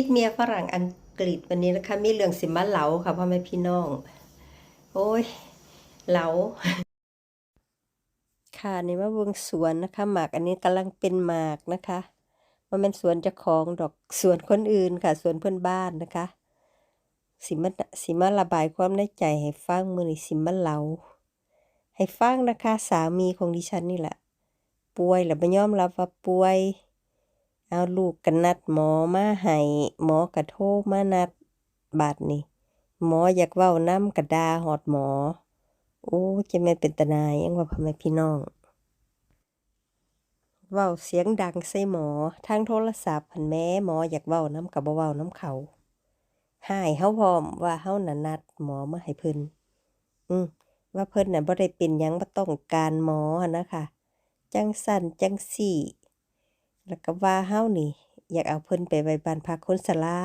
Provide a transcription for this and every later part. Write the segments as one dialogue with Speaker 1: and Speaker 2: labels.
Speaker 1: วิตเมียฝรั่งอังกฤษวันนี้นะคะ มีเรื่องสิมาเหลาค่ะพ่อแม่พี่น้อง โอ้ย เหลา ค่ะนี่ว่าเบิ่งสวนนะคะหมากอันนี้กำลังเป็นหมากนะคะว่าเป็นสวนจ้าของดอกสวนคนอื่นค่ะสวนเพื่อนบ้านนะคะ สิมาสิมาระบายความในใจให้ฟังมือนี่สิมาเหลา ให้ฟังนะคะ สามีของดิฉันนี่แหละ ป่วยแล้วบ่ยอมรับว่าป่วย เอาลูกกันนัดหมอมาให้หมอกระโทรมานัดบาดนี่หมออยากเว้าน้ำกระดาหอดหมอ โอ้จะแม่เป็นตนายยังว่าพ่อแม่พี่น้องเว้าเสียงดังใส่หมอทางโทรศัพท์หันแม่หมออยากเว้าน้ำกับบ่เว้าน้ำเขาหายเฮาพร้อมว่าเฮาน่ะนัดหมอมาให้เพิ่นอืมว่าเพิ่นน่ะบ่ได้เป็นหยังบ่ต้องการหมอนะค่ะจังสั่นจังสี่ แล้วก็ว่าเฮานี่ อยากเอาเพิ่นไปไว้บ้านพักคนชรา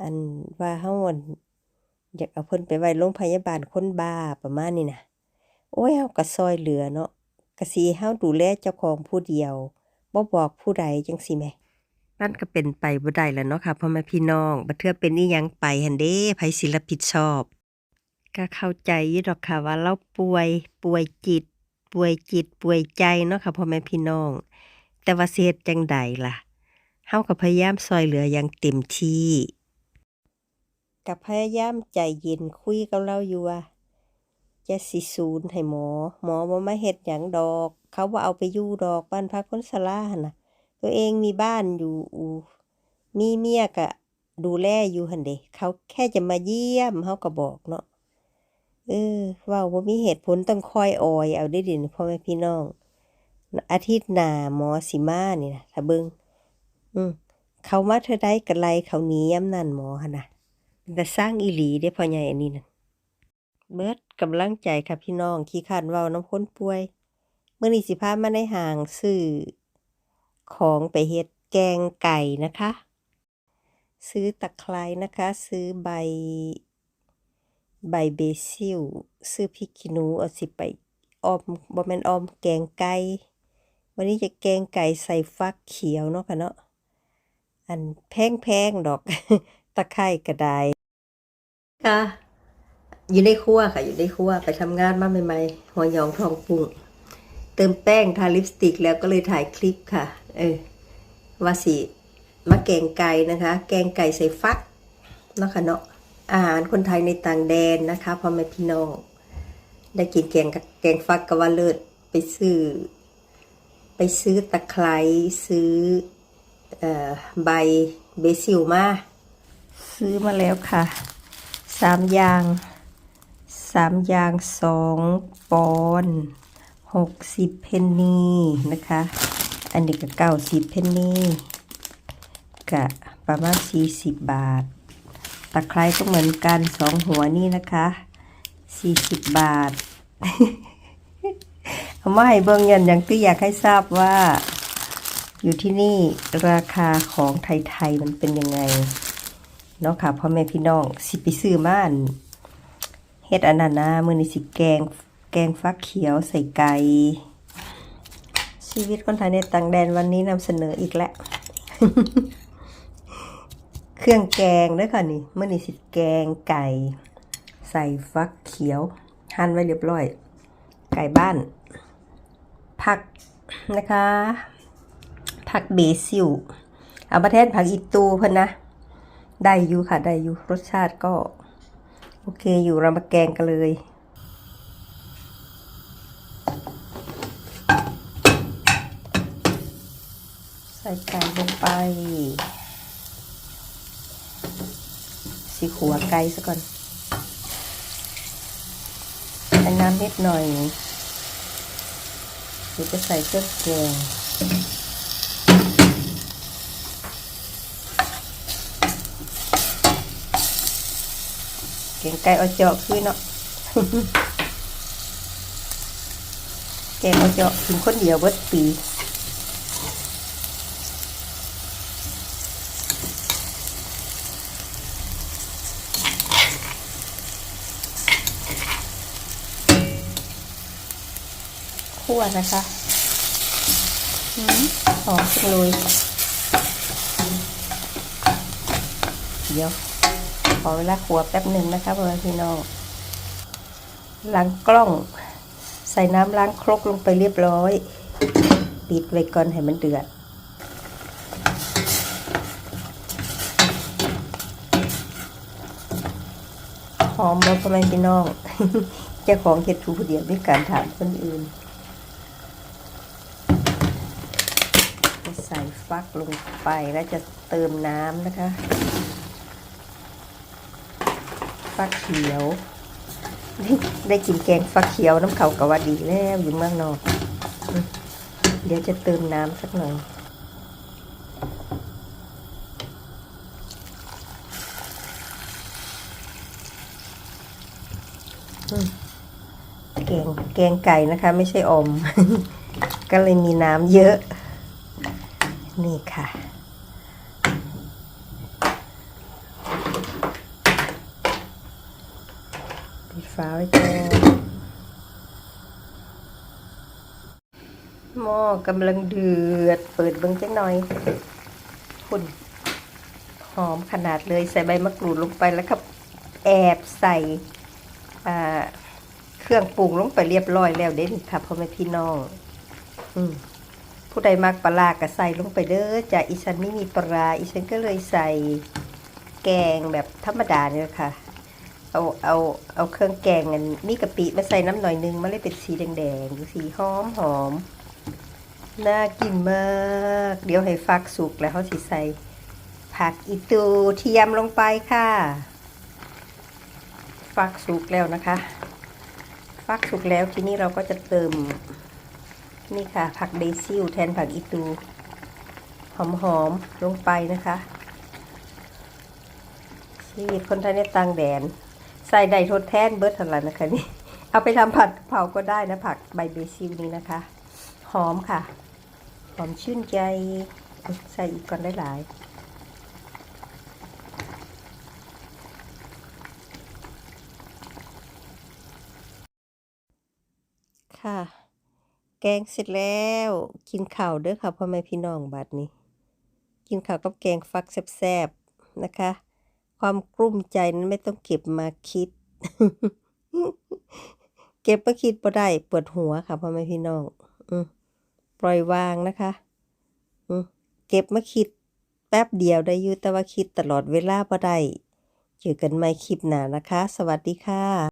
Speaker 1: อันว่าเฮาอันอยากเอาเพิ่นไปไว้โรงพยาบาลคนบ้าประมาณนี้นะโอ้ยเฮาก็ซอยเหลือเนาะก็สิให้เฮาดูแลเจ้าของผู้เดียวบ่บอกผู้ใดจังซี่แหมนั่นก็เป็นไปบ่ได้แล้วเนาะค่ะพ่อแม่พี่น้องบัดเทื่อเป็นอีหยังไปหั่นเด้ไผสิรับผิดชอบก็เข้าใจอยู่ดอกค่ะว่าเราป่วย ป่วยจิต ป่วยจิต ป่วยใจเนาะค่ะพ่อแม่พี่น้อง แต่ว่าเฮ็ดจังใดล่ะเฮาก็พยายามซอยเหลืออย่างเต็มที่ก็พยายามใจเย็นคุยกับเราอยู่ว่าจะสิศูนย์ให้หมอ หมอบ่มาเฮ็ดหยังดอก เขาบ่เอาไปอยู่ดอกบ้านพักคนชราหั่นน่ะ ตัวเองมีบ้านอยู่อูมีเมียก็ดูแลอยู่หั่นเด้เขาแค่จะมาเยี่ยมเฮาก็บอกเนาะเออว้าบ่มีเหตุผลต้องคอยออยเอาได้อเดิพ่อแม่พี่น้อง อาทิตย์หน้าหมอสิมานี่นะถ้าเบิงอืมเขามาเท่าใดก็ไลเขาหนียามนันหมอหั่นะเป็นแต่สร้างอีหลีเด้พอใหญ่อันนี้นั่นเบิดกำลังใจค่ะพี่น้องขี้คร้านเว้าน้ำค้นป่วยเมื้อนี้สิพามาในห้างซื้อของไปเฮ็ดแกงไก่นะคะ ซื้อตะไคร้นะคะ ซื้อใบ ใบเบซิล ซื้อพริกขี้หนูเอาสิไปออมบ่แมนออมแกงไก่ วันนี้จะแกงไก่ใส่ฟักเขียวเนาะค่ะเนาะ อันแพงๆดอก ตะไคร้ก็ไดค่ะ อยู่ในครัวค่ะ อยู่ในครัวไปทำงานมาใหม่ๆหัวหยองทองปรุงเติมแป้งทาลิปสติกแล้วก็เลยถ่ายคลิปค่ะ เออว่าสิมาแกงไก่นะคะ แกงไก่ใส่ฟักเนาะค่ะเนาะอาหารคนไทยในต่างแดนนะคะพ่อแม่พี่น้องได้กินแกงแกงฟักก็ว่าเลิศไปซื้อ ซื้อตะไคร้ซื้ออใบเบซิลมาซื้อมาแล้วค่ะสามอย่างสามอย่างสองปอนหกสิบเพนนีนะคะ อันนี้ก็เก้าสิบเพนนีกะประมาณสี่สิบบาท ตะไคร้ก็เหมือนกันสองหัวนี่นะคะสี่สิบบาท เอามาให้เบิ่งยันอย่างที่อยากให้ทราบว่า อยู่ที่นี่ราคาของไทยๆมันเป็นยังไงเนาะค่ะพ่อแม่พี่น้องสิไปซื้อมาอันเฮ็ดอันนั้นนะมื้อนี้สิแกงแกงฟักเขียวใส่ไก่ชีวิตคนไทยในต่างแดนวันนี้นำเสนออีกแล้ว เครื่องแกงด้วยค่ะนี่เมื่อนี้สิแกงไก่ ใส่ฟักเขียว หั่นไว้เรียบร้อย ไก่บ้าน ผักนะคะ ผักเบซิลเอามาแทนผักอีตูเพิ่นนะ ได้อยู่ค่ะ ได้อยู่ รสชาติก็ โอเคอยู่เรามาแกงกันเลยใส่ไก่ลงไป สีขัวไก่ซะก่อนใส่น้ำนิดหน่อย ยวจะใส่เครื่องแกงแกงไก่เอาเจาะขึ้นเนาะแกงเอาเจาะกินคนเดียวเบิดปี คั่วนะคะอืมหอมจังเลยเดี๋ยวขอเวลาขัวแป๊บหนึ่งนะคะพ่อพี่น้องล้างกล้อง ใส่น้ำล้างครกลงไปเรียบร้อย ปิดไว้ก่อนให้มันเดือดหอมบ่พ่อแม่พี่น้องเจ้าของเห็ดถูผู้เดียวด้วยการถามคนอื่นจะใส่ฟักลงไปแล้วจะเติมน้ำนะคะ ฟักเขียว ได้กินแกงฟักเขียวน้ำเขากะว่าดีแล้วอยู่เมืองนอกอืมเดี๋ยวจะเติมน้ำสักหน่อยแกงแกงไก่นะคะ ไม่ใช่อม ก็เลยมีน้ำเยอะ นี่ค่ะ ปิดฝาไว้ก่อนหม้อกำลังเดือด เปิดเบิ้งจังหน่อยคุณหอมขนาดเลยใส่ใบมะกรูดลงไปแล้วก็แอบใส่เครื่องปรุงลงไปเรียบร้อยแล้วเด้นค่ะพ่อแม่พี่น้อง อืม ผู้ใดมักปลาร้าก็ใส่ลงไปเด้อจ้ะอีฉันไม่มีปลาอีฉันก็เลยใส่แกงแบบธรรมดาเนี่ยค่ะ เอาเอาเอาเครื่องแกงอันมีกะปิมาใส่น้ำหน่อยนึงมันเลยเป็นสีแดงๆสีหอมหอมน่ากินมาก เดี๋ยวให้ฟักสุกแล้วเขาสิใส่ ผักอีตูเทียมลงไปค่ะ ฟักสุกแล้วนะคะ ฟักสุกแล้วทีนี้เราก็จะเติม นี่ค่ะ ผักเบซิลแทนผักอีตู หอมๆ ลงไปนะคะ ชีวิตคนไทยในต่างแดน ใส่ใดทดแทนเบิร์ดทันละนะคะนี่ เอาไปทำผัดเผาก็ได้นะ ผักใบเบซิลนี้นะคะ หอมค่ะ หอมชื่นใจ ใส่อีกก่อนได้หลายค่ะ แกงเสร็จแล้ว กินข้าวเด้อค่ะพ่อแม่พี่น้องบัดนี้ กินข้าวกับแกงฟักแซ่บๆนะคะ ความกลุ้มใจนั้นไม่ต้องเก็บมาคิด เก็บมาคิดบ่ได้ปวดหัวค่ะพ่อแม่พี่น้องอปล่อยวางนะคะอืเก็บมาคิดแป๊บเดียวได้อยู่แต่ว่าคิดตลอดเวลาบ่ได้เจอกันใหม่คลิปหน้านะคะ สวัสดีค่ะ